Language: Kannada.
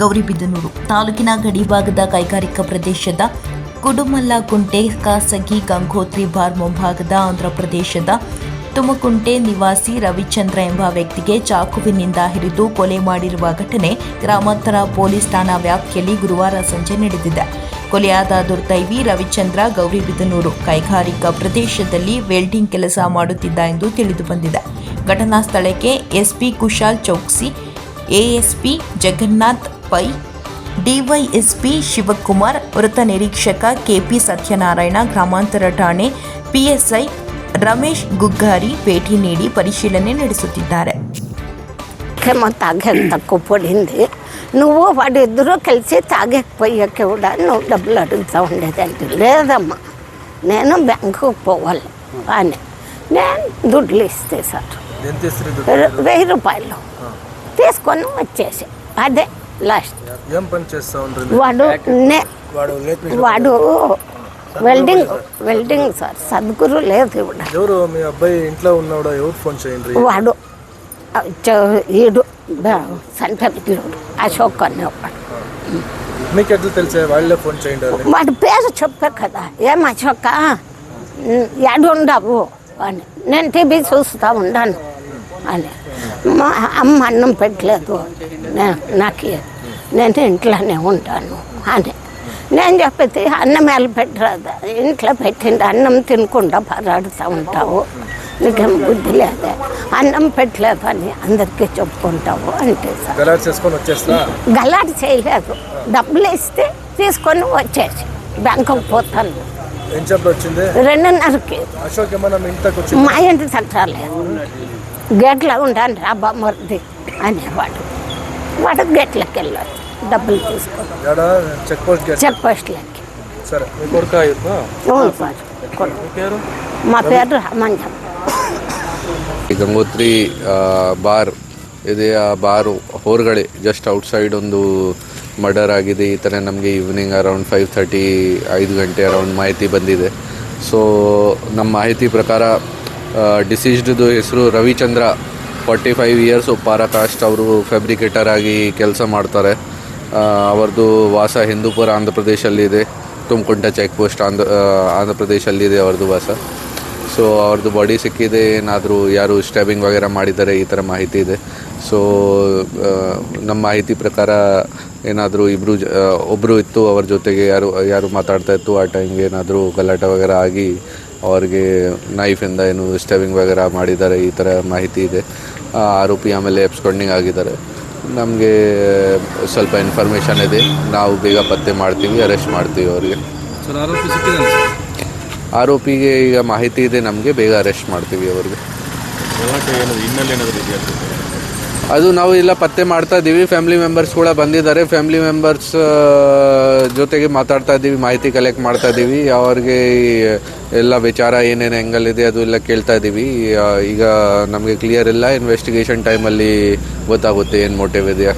ಗೌರಿಬಿದನೂರು ತಾಲೂಕಿನ ಗಡಿಭಾಗದ ಕೈಗಾರಿಕಾ ಪ್ರದೇಶದ ಕುಡುಮಲ್ಲಗುಂಟೆ ಖಾಸಗಿ ಗಂಗೋತ್ರಿ ಬಾರ್ ಮುಂಭಾಗದ ಆಂಧ್ರಪ್ರದೇಶದ ತುಮಕುಂಟೆ ನಿವಾಸಿ ರವಿಚಂದ್ರ ಎಂಬ ವ್ಯಕ್ತಿಗೆ ಚಾಕುವಿನಿಂದ ಹಿರಿದು ಕೊಲೆ ಮಾಡಿರುವ ಘಟನೆ ಗ್ರಾಮಾಂತರ ಪೊಲೀಸ್ ಠಾಣಾ ವ್ಯಾಪ್ತಿಯಲ್ಲಿ ಗುರುವಾರ ಸಂಜೆ ನಡೆದಿದೆ. ಕೊಲೆಯಾದ ದುರ್ದೈವಿ ರವಿಚಂದ್ರ ಗೌರಿಬಿದನೂರು ಕೈಗಾರಿಕಾ ಪ್ರದೇಶದಲ್ಲಿ ವೆಲ್ಡಿಂಗ್ ಕೆಲಸ ಮಾಡುತ್ತಿದ್ದ ಎಂದು ತಿಳಿದುಬಂದಿದೆ ಘಟನಾ ಸ್ಥಳಕ್ಕೆ SP Kushal Chouksey, ASP Jagannath Pai. DYSP Shivakumar ವೃತ್ತ ನಿರೀಕ್ಷಕ ಕೆಪಿ ಸತ್ಯನಾರಾಯಣ ಗ್ರಾಮಾಂತರ ಠಾಣೆ ಪಿಎಸ್ಐ ರಮೇಶ್ ಗುಗ್ಗಾರಿ ಭೇಟಿ ನೀಡಿ ಪರಿಶೀಲನೆ ನಡೆಸುತ್ತಿದ್ದಾರೆ. ಕ್ರಮ ತಾಗಿಂದೆ ನೋವು ಹೊಡೆದ್ರು ಕೆಲಸ ತಾಗೆ ಪೈಯಕ್ಕೆ ಕೂಡ ನೋವು ಡಬ್ಲ್ ಲೇದಮ್ಮ ನಾನು ಬ್ಯಾಂಕ್ಗೆ ಪೋವಲ್ಲ ಆನೆ. ನಾನು ದುಡ್ಡು ಇಸ್ತೇ ಸರ್. ವೆಯ್ಯಿ ರೂಪಾಯಿ ತೀಸ್ಕೊಂಡು ವಚ್ಚೇಸಿ ಅದೇ. లాస్ట్ ఏం పని చేస్తా ఉండ్రు వాడు వాడు వెల్డింగ్ వెల్డింగ్ సార్ సద్గురు లేదు ఇవిడ. ఎవరు మీ అబ్బాయి ఇంట్లో ఉన్నాడా ఎవరు ఫోన్ చేయండి? వాడు ఈడు సంతపిల్లుడు అశోక్ అనేవాడు మీకు ఎట్లా తెలిసే? వాళ్ళే ఫోన్ చేయండి వాడి పేరు చెప్పా కదా. ఏం అశోక? ఎడు ఉండవు అని. నేను టీవీ చూస్తూ ఉన్నాను అని. మా అమ్మ అన్నం పెట్టలేదు. నాకు నేను ఇంట్లోనే ఉంటాను. అని నేను చెప్పేది అన్నం ఎలా పెట్టరాదా ఇంట్లో పెట్టింది అన్నం తినకుండా పరాడుతూ ఉంటావు. నీకేం బుద్ధి లేదా? అన్నం పెట్టలేదు అని అందరికీ చెప్పుకుంటావు అంటే గలాట్ చేయలేదు. డబ్బులు ఇస్తే తీసుకొని వచ్చేసి బ్యాంకుకు పోతాను. రెండున్నరకి. మీ ఇంటి తట్టాలేదు గేట్లో ఉండాలి రా బామ్మర్ది అనేవాడు. వాడు గేట్లకి వెళ్ళాడు. డబ్బులు తీసుకొని ఏడ చెక్ పోస్ట్ గేట్ చెక్ పోస్ట్లకి సరే మీ కొడుక ఇతను అవును సార్ కొడుకు. మీ పేరు మా పేరు రామంజం ಈ ಗಂಗೋತ್ರಿ ಆ, ಬಾರ್ ಇದೆ ಆ ಬಾರು ಹೊರಗಡೆ ಜಸ್ಟ್ ಔಟ್ಸೈಡ್ ಒಂದು ಮರ್ಡರ್ ಆಗಿದೆ ಈ ಥರ ನಮಗೆ ಈವ್ನಿಂಗ್ ಅರೌಂಡ್ ಫೈವ್ ಥರ್ಟಿ ಐದು ಗಂಟೆ ಅರೌಂಡ್ ಮಾಹಿತಿ ಬಂದಿದೆ ಸೊ ನಮ್ಮ ಮಾಹಿತಿ ಪ್ರಕಾರ ಡಿಸೀಸ್ಡ್ದು ಹೆಸರು Ravichandra forty five years Uppara caste ಅವರು ಫ್ಯಾಬ್ರಿಕೇಟರ್ ಆಗಿ ಕೆಲಸ ಮಾಡ್ತಾರೆ ಆ, ಅವ್ರದ್ದು ವಾಸ ಹಿಂದೂಪುರ ಆಂಧ್ರ ಪ್ರದೇಶಲ್ಲಿದೆ ತುಮಕುಂಟ ಚೆಕ್ ಪೋಸ್ಟ್ ಆಂಧ್ರ ಆಂಧ್ರ ಪ್ರದೇಶಲ್ಲಿದೆ ಅವ್ರದ್ದು ವಾಸ. ಸೊ ಅವ್ರದ್ದು ಬಾಡಿ ಸಿಕ್ಕಿದೆ. ಏನಾದರೂ ಯಾರು ಸ್ಟ್ಯಾಬಿಂಗ್ ವಗೇರ ಮಾಡಿದ್ದಾರೆ ಈ ಥರ ಮಾಹಿತಿ ಇದೆ. ಸೊ ನಮ್ಮ ಮಾಹಿತಿ ಪ್ರಕಾರ ಏನಾದರೂ ಇಬ್ಬರು ಒಬ್ಬರು ಇತ್ತು ಅವ್ರ ಜೊತೆಗೆ ಯಾರು ಯಾರು ಮಾತಾಡ್ತಾ ಇತ್ತು ಆ ಟೈಮ್ಗೆ ಏನಾದರೂ ಗಲಾಟೆ ವಗೇರ ಆಗಿ ಅವ್ರಿಗೆ ನೈಫಿಂದ ಏನು ಸ್ಟ್ಯಾಬಿಂಗ್ ವಗೇರ ಮಾಡಿದ್ದಾರೆ ಈ ಥರ ಮಾಹಿತಿ ಇದೆ. ಆರೋಪಿ ಆಮೇಲೆ ಎಬ್ಸ್ಕೊಂಡಿಂಗ್ ಆಗಿದ್ದಾರೆ. ನಮಗೆ ಸ್ವಲ್ಪ ಇನ್ಫಾರ್ಮೇಷನ್ ಇದೆ. ನಾವು ಬೇಗ ಪತ್ತೆ ಮಾಡ್ತೀವಿ ಅರೆಸ್ಟ್ ಮಾಡ್ತೀವಿ ಅವರಿಗೆ. ಸರ್ ಆರೋಪಿ ಸಿಕ್ಕಿದ್ದಾನೆ ಸರ್ ಆರೋಪಿಗೆ ಈಗ ಮಾಹಿತಿ ಇದೆ ನಮಗೆ ಬೇಗ ಅರೆಸ್ಟ್ ಮಾಡ್ತೀವಿ ಅವ್ರಿಗೆ. ಗಲಾಟೆ ಏನಾದ್ರು ಹಿನ್ನೆಲೆ ಏನಾದರೂ ಇದೆಯಾ? ಅದು ನಾವು ಇಲ್ಲ ಪತ್ತೆ ಮಾಡ್ತಾ ಇದ್ದೀವಿ ಫ್ಯಾಮಿಲಿ ಮೆಂಬರ್ಸ್ ಕೂಡ ಬಂದಿದ್ದಾರೆ. ಫ್ಯಾಮಿಲಿ ಮೆಂಬರ್ಸ್ ಜೊತೆಗೆ ಮಾತಾಡ್ತಾ ಇದ್ದೀವಿ ಮಾಹಿತಿ ಕಲೆಕ್ಟ್ ಮಾಡ್ತಾ ಇದ್ದೀವಿ ಅವ್ರಿಗೆ ಎಲ್ಲ ವಿಚಾರ ಏನೇನು ಇದೆ ಅದು ಎಲ್ಲ ಕೇಳ್ತಾ ಇದ್ದೀವಿ ಈಗ ನಮಗೆ ಕ್ಲಿಯರ್ ಇಲ್ಲ. ಇನ್ವೆಸ್ಟಿಗೇಷನ್ ಟೈಮಲ್ಲಿ ಗೊತ್ತಾಗುತ್ತೆ ಏನು ಮೋಟಿವ್ ಇದೆಯಾ.